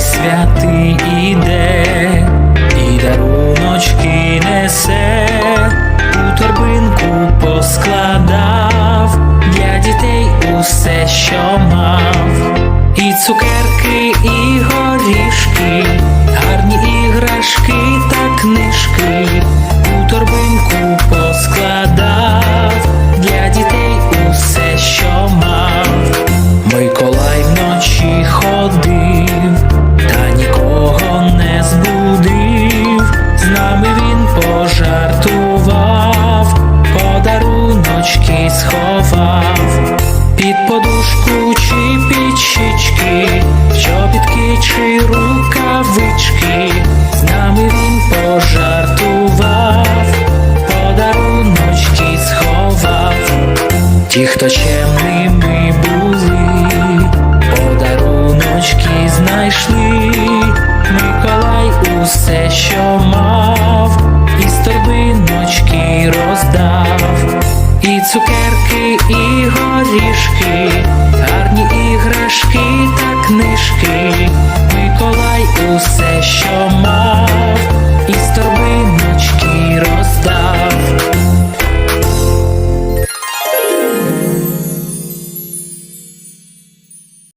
святий іде, і даруночки несе, у торбинку поскладав для дітей усе, що мав, і цукерки, і горішки, сховав, під подушку чи під щічки, чобітки чи рукавички. З нами він пожартував, подаруночки сховав. Ті, хто чемними були, подаруночки знайшли, Миколай усе, що мав, цукерки, і горішки,